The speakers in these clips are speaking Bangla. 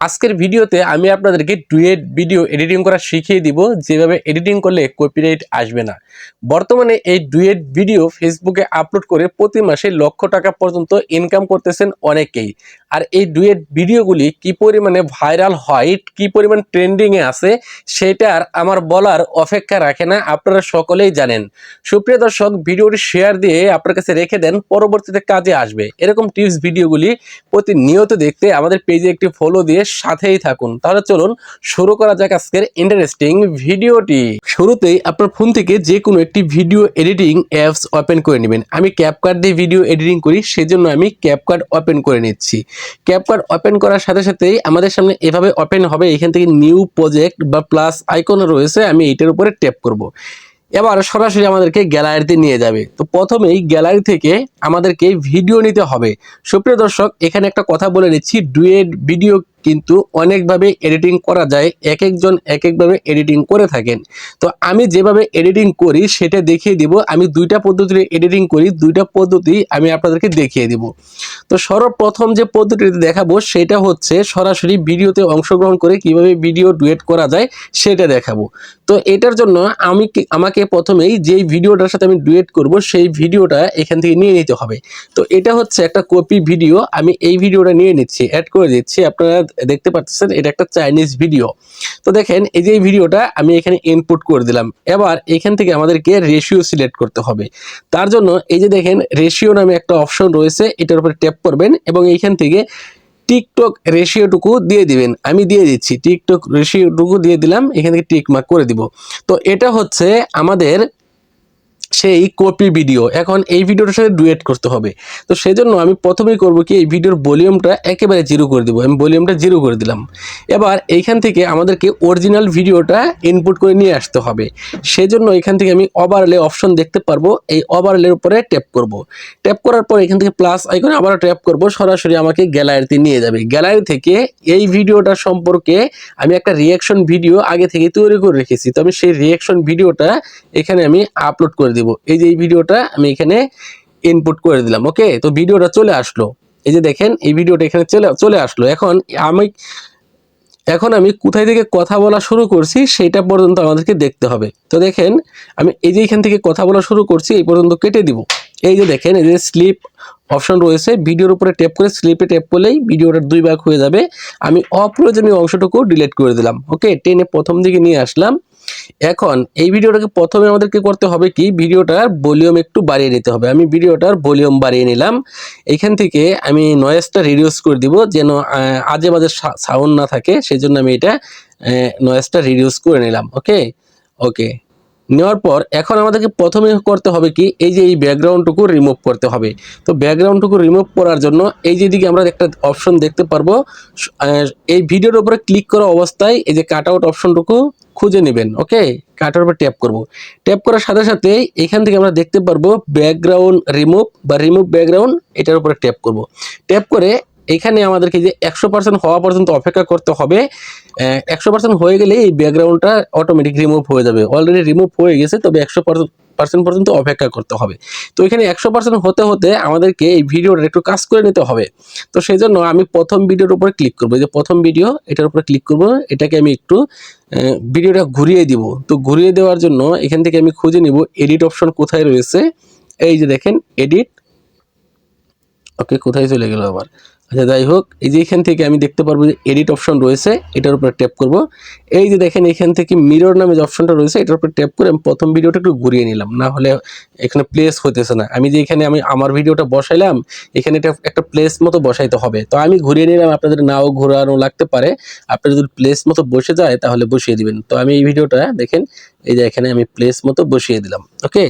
আজকের ভিডিওতে আমি আপনাদেরকে ডুয়েট ভিডিও এডিটিং করা শিখিয়ে দিব, যেভাবে এডিটিং করলে কপিরাইট আসবে না। বর্তমানে এই ডুয়েট ভিডিও ফেসবুকে আপলোড করে প্রতি মাসে লক্ষ টাকা পর্যন্ত ইনকাম করতেছেন অনেকেই। আর এই ডুয়েট ভিডিওগুলি কি পরিমাণে ভাইরাল হয়, কি পরিমাণ ট্রেন্ডিংয়ে আছে সেটার আমার বলার অপেক্ষা রাখে না, আপনারা সকলেই জানেন। সুপ্রিয় দর্শক, ভিডিওটি শেয়ার দিয়ে আপনার কাছে রেখে দেন, পরবর্তীতে কাজে আসবে। এরকম টিপস ভিডিওগুলি প্রতিনিয়ত দেখতে আমাদের পেজে একটি ফলো দিয়ে সাথেই থাকুন। তাহলে চলুন শুরু করা যাক আজকের ইন্টারেস্টিং ভিডিওটি। শুরুতেই আপনার ফোন থেকে যে কোনো একটি ভিডিও এডিটিং অ্যাপস ওপেন করে নেবেন। আমি ক্যাপকার্ড দিয়ে ভিডিও এডিটিং করি, সেজন্য আমি ক্যাপকার্ড ওপেন করে নিচ্ছি। ক্যাপকার্ড ওপেন করার সাথে সাথেই আমাদের সামনে এভাবে ওপেন হবে। এখান থেকে নিউ প্রজেক্ট বা প্লাস আইকন রয়েছে, আমি এটার উপরে ট্যাপ করব। এবার সরাসরি আমাদেরকে গ্যালারিতে নিয়ে যাবে। তো প্রথমেই গ্যালারি থেকে আমাদেরকে ভিডিও নিতে হবে। সুপ্রিয় দর্শক, এখানে একটা কথা বলে নিচ্ছি। ডুয়েট ভিডিও কিন্তু অনেকভাবে এডিটিং করা যায় এক একজন এক একভাবে এডিটিং করে থাকেন। তো আমি যেভাবে এডিটিং করি, সেটা দেখিয়ে দিব। আমি দুইটা পদ্ধতিতে এডিটিং করি, দুইটা পদ্ধতি আমি আপনাদেরকে দেখিয়ে দিব। তো সর্বপ্রথম যে পদ্ধতিটি দেখাবো, সেটা হচ্ছে সরাসরি ভিডিওতে অংশগ্রহণ করে কীভাবে ভিডিও ডুয়েট করা যায়, সেটা দেখাবো। তো এটার জন্য আমি আমাকে প্রথমেই যেই ভিডিওটার সাথে আমি ডুয়েট করব, সেই ভিডিওটা এখান থেকে নিয়ে নিতে হবে। তো এটা হচ্ছে একটা কপি ভিডিও আমি এই ভিডিওটা নিয়ে নিচ্ছি অ্যাড করে দিচ্ছি। আপনারা দেখতে পাচ্ছেন, এটা একটা চাইনিজ ভিডিও তো দেখেন, এই যে ভিডিওটা আমি এখানে ইনপুট করে দিলাম। এবার এখান থেকে আমাদেরকে রেশিও সিলেক্ট করতে হবে। তার জন্য এই যে দেখেন রেশিও নামে একটা অপশন রয়েছে, এটার উপরে ট্যাপ করবেন এবং এইখান থেকে টিকটক রেশিওটুকু দিয়ে দিবেন। আমি দিয়ে দিচ্ছি টিকটক রেশিওটুকু দিয়ে দিলাম, এখান থেকে টিক মার্ক করে দিব। তো এটা হচ্ছে আমাদের সেই কপি ভিডিও। এখন এই ভিডিওটার সাথে ডুয়েট করতে হবে। তো সেজন্য আমি প্রথমেই করব কি, এই ভিডিওর ভলিউমটা একেবারে জিরো করে দিব। আমি ভলিউমটা জিরো করে দিলাম। এবার এইখান থেকে আমাদেরকে অরিজিনাল ভিডিওটা ইনপুট করে নিয়ে আসতে হবে। সেজন্য এখান থেকে আমি ওভারলে অপশন দেখতে পারব। এই ওভারলের উপরে ট্যাপ করব। ট্যাপ করার পর এখান থেকে প্লাস আইকনে আবার ট্যাপ করব। সরাসরি আমাকে গ্যালারিতে নিয়ে যাবে। গ্যালারি থেকে এই ভিডিওটা সম্পর্কে আমি একটা রিয়াকশন ভিডিও আগে থেকে তৈরি করে রেখেছি। তো আমি সেই রিয়াকশন ভিডিওটা এখানে আমি আপলোড করে দিব। এই যে এই ভিডিওটা আমি এখানে ইনপুট করে দিলাম ওকে তো ভিডিওটা চলে আসলো। এই যে দেখেন, এই ভিডিওটা এখানে চলে চলে আসলো। এখন আমি এখন আমি কোথায় থেকে কথা বলা শুরু করছি সেটা পর্যন্ত আমাদেরকে দেখতে হবে। তো দেখেন, আমি এই যে এখান থেকে কথা বলা শুরু করছি, এই পর্যন্ত কেটে দিব। এই যে দেখেন, এই যে স্লিপ অপশন রয়েছে, ভিডিওর উপরে ট্যাপ করে স্লিপে ট্যাপ করলেই ভিডিওটা দুই ভাগ হয়ে যাবে। আমি অপ্রয়োজনীয় অংশটুকু ডিলিট করে দিলাম ওকে টেনে প্রথম দিকে নিয়ে আসলাম। এখন এই ভিডিওটাকে প্রথমে আমাদেরকে করতে হবে কি? ভিডিওটার ভলিউম একটু বাড়িয়ে নিতে হবে। আমি ভিডিওটার ভলিউম বাড়িয়ে নিলাম। এইখান থেকে আমি নয়েজটা রিডিউস করে দিব যেন আজে বাজে সাউন্ড না থাকে সেই জন্য আমি এটা নয়েজটা রিডিউস করে নিলাম ওকে ওকে নেওয়ার পর এখন আমাদেরকে প্রথমে করতে হবে কি? এই যে এই ব্যাকগ্রাউন্ডটুকু রিমুভ করতে হবে। তো ব্যাকগ্রাউন্ডটুকু রিমুভ করার জন্য এই যে দিকে আমরা একটা অপশন দেখতে পারব। এই ভিডিওর উপরে ক্লিক করা অবস্থায় এই যে কাট আউট অপশনটুকু খুঁজে নেবেন ওকে কাটার উপর ট্যাপ করব। ট্যাপ করার সাথে সাথে এখান থেকে আমরা দেখতে পারব ব্যাকগ্রাউন্ড রিমুভ বা রিমুভ ব্যাকগ্রাউন্ড এটার উপরে ট্যাপ করব। ট্যাপ করে এখানে আমাদেরকে যে একশো পার্সেন্ট হওয়া পর্যন্ত অপেক্ষা করতে হবে একশো পার্সেন্ট হয়ে গেলে এই ব্যাকগ্রাউন্ডটা অটোমেটিক রিমুভ হয়ে যাবে। অলরেডি রিমুভ হয়ে গেছে, তবে একশো পার্সেন্ট পর্যন্ত অপেক্ষা করতে হবে। তো এখানে একশো পার্সেন্ট হতে হতে আমাদেরকে এই ভিডিওটা একটু কাজ করে নিতে হবে। তো সেই জন্য আমি প্রথম ভিডিওর উপরে ক্লিক করব। যে প্রথম ভিডিও এটার উপরে ক্লিক করব। এটাকে আমি একটু ভিডিওটা ঘুরিয়ে দিব। তো ঘুরিয়ে দেওয়ার জন্য এখান থেকে আমি খুঁজে নিব এডিট অপশন কোথায় রয়েছে। এই যে দেখেন এডিট ওকে কোথায় চলে গেল আবার? আচ্ছা যাই হোক, এই যে এখান থেকে আমি দেখতে পারব যে এডিট অপশন রয়েছে, এটার উপরে ট্যাপ করব। এই যে দেখেন, এখান থেকে মিরর নামে যে অপশনটা রয়েছে, এটার উপরে ট্যাপ করে আমি প্রথম ভিডিওটা একটু ঘুরিয়ে নিলাম। না হলে এখানে প্লেস হতেছে না। আমি যে এখানে আমি আমার ভিডিওটা বসাইলাম, এখানে এটা একটা প্লেস মতো বসাইতে হবে। তো আমি ঘুরিয়ে নিলাম, আপনাদের নাও ঘোরানো লাগতে পারে। আপনার যদি প্লেস মতো বসে যায়, তাহলে বসিয়ে দিবেন। তো আমি এই ভিডিওটা দেখেন, এই যে এখানে আমি প্লেস মতো বসিয়ে দিলাম। ওকে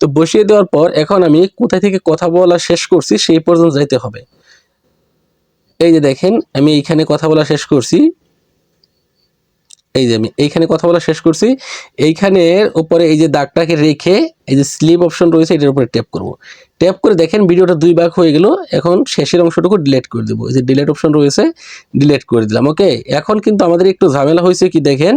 তো বসিয়ে দেওয়ার পর এখন আমি কোথায় থেকে কথা বলা শেষ করছি, সেই পর্যন্ত যাইতে হবে। এই যে দেখেন, আমি এইখানে কথা বলা শেষ করছি। এই যে আমি এইখানে কথা বলা শেষ করছি। এইখানের উপরে এই যে দাগটাকে রেখে এই যে স্লিপ অপশন রয়েছে, এটার উপরে ট্যাপ করব। ট্যাপ করে দেখেন, ভিডিওটা দুই ভাগ হয়ে গেল। এখন শেষের অংশটুকু ডিলিট করে দেবো। এই যে ডিলিট অপশন রয়েছে ডিলিট করে দিলাম ওকে এখন কিন্তু আমাদের একটু ঝামেলা হয়েছে কি দেখেন?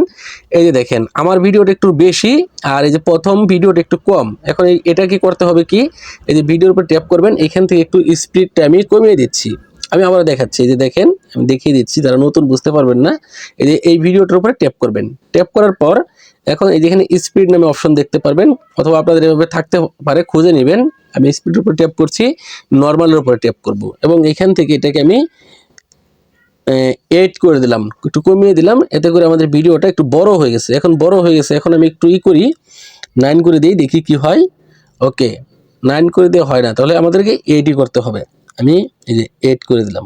এই যে দেখেন, আমার ভিডিওটা একটু বেশি, আর এই যে প্রথম ভিডিওটা একটু কম। এখন এটা কি করতে হবে কি? এই যে ভিডিওর উপর ট্যাপ করবেন, এখান থেকে একটু স্পিডটা আমি কমিয়ে দিচ্ছি। আমি আবার দেখাচ্ছি, এই যে দেখেন, আমি দেখিয়ে দিচ্ছি, যারা নতুন বুঝতে পারবেন না, এই যে এই ভিডিওটার উপরে ট্যাপ করবেন। ট্যাপ করার পর এখন এই যেখানে স্পিড নামে অপশন দেখতে পারবেন, অথবা আপনাদের এভাবে থাকতে পারে, খুঁজে নেবেন। আমি স্পিডের উপরে ট্যাপ করছি নর্মালের উপরে ট্যাপ করব। এবং এখান থেকে এটাকে আমি এইট করে দিলাম, একটু কমিয়ে দিলাম, এতে করে আমাদের ভিডিওটা একটু বড় হয়ে গেছে। এখন বড় হয়ে গেছে, এখন আমি একটু ই করি নাইন করে দিই, দেখি কি হয়। ওকে নাইন করে দিয়ে হয় না, তাহলে আমাদেরকে এইটই করতে হবে। আমি এই যে এড করে দিলাম।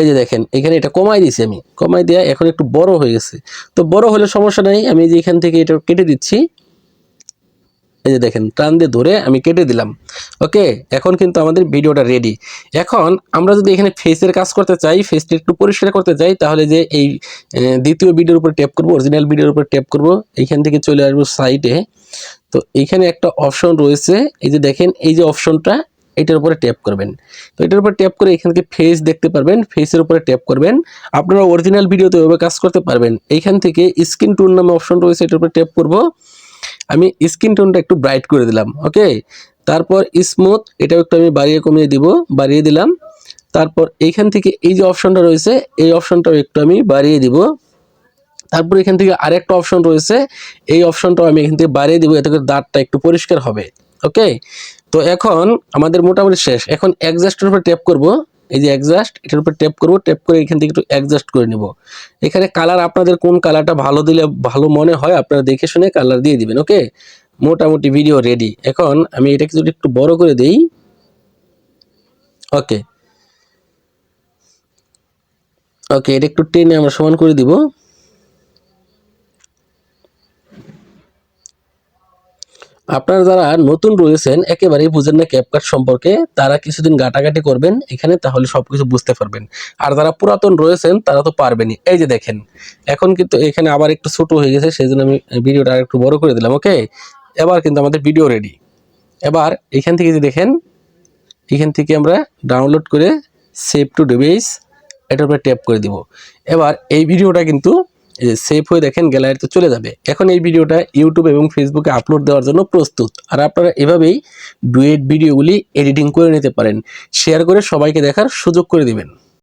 এই যে দেখেন, এখানে এটা কমাই দিয়েছি আমি। কমাই দেওয়া এখন একটু বড় হয়ে গেছে। তো বড় হলে সমস্যা নেই, আমি যে এখান থেকে এটা কেটে দিচ্ছি। এই যে দেখেন, টান দিয়ে ধরে আমি কেটে দিলাম। ওকে এখন কিন্তু আমাদের ভিডিওটা রেডি এখন আমরা যদি এখানে ফেসের কাজ করতে চাই ফেসটা একটু পরিষ্কার করতে চাই, তাহলে যে এই দ্বিতীয় ভিডিওর উপর ট্যাপ করব অরিজিনাল ভিডিওর উপর ট্যাপ করব, এইখান থেকে চলে আসব সাইটে তো এইখানে একটা অপশন রয়েছে। এই যে দেখেন, এই যে অপশনটা এটার উপরে ট্যাপ করবেন। তো এটার উপরে ট্যাপ করে এখান থেকে ফেস দেখতে পারবেন। ফেসের উপরে ট্যাপ করবেন। আপনারা অরিজিনাল ভিডিওতে এভাবে কাজ করতে পারবেন। এইখান থেকে স্ক্রিন টুন নামে অপশন রয়েছে, এটার উপরে ট্যাপ করব। আমি স্ক্রিন টোনটা একটু ব্রাইট করে দিলাম ওকে তারপর স্মুথ এটাও একটু আমি বাড়িয়ে কমিয়ে দিব, বাড়িয়ে দিলাম। তারপর এইখান থেকে এই যে অপশনটা রয়েছে, এই অপশনটাও একটু আমি বাড়িয়ে দিব। তারপর এখান থেকে আরেকটা অপশন রয়েছে, এই অপশনটাও আমি এখান থেকে বাড়িয়ে দিব, এতে করে দাঁতটা একটু পরিষ্কার হবে ওকে তো এখন আমাদের মোটামুটি শেষ। এখন অ্যাডজাস্টের উপর ট্যাপ করব। এই যে অ্যাডজাস্ট এটার উপর ট্যাপ করব। ট্যাপ করে এখান থেকে একটু অ্যাডজাস্ট করে নিব। এখানে কালার আপনাদের কোন কালারটা ভালো দিলে ভালো মনে হয় আপনারা দেখে শুনে কালার দিয়ে দিবেন ওকে মোটামুটি ভিডিও রেডি এখন আমি এটাকে যদি একটু বড় করে দেই ওকে ওকে এটা একটু টেনে আমরা সমান করে দিব। আপনারা যারা নতুন রয়েছেন, একেবারেই বুঝেন না ক্যাপকাট সম্পর্কে, তারা কিছুদিন গাটাগাটি করবেন এখানে, তাহলে সবকিছু বুঝতে পারবেন। আর যারা পুরাতন রয়েছেন, তারা তো পারবেনই। এই যে দেখেন, এখন কিন্তু এখানে আবার একটু ছোট হয়ে গেছে সেই জন্য আমি ভিডিওটা আর একটু বড় করে দিলাম, ওকে? এবার কিন্তু আমাদের ভিডিও রেডি এবার এখান থেকে যে দেখেন, এখান থেকে আমরা ডাউনলোড করে সেভ টু ডিভাইস এটার উপরে ট্যাপ করে দিব। এবার এই ভিডিওটা কিন্তু সেভ হয়ে দেখেন গ্যালারিতে চলে যাবে। এখন এই ভিডিওটা ইউটিউব এবং ফেসবুকে আপলোড দেওয়ার জন্য প্রস্তুত। আর আপনারা এভাবেই ডুয়েট ভিডিওগুলি এডিটিং করে নিতে পারেন। শেয়ার করে সবাইকে দেখার সুযোগ করে দিবেন।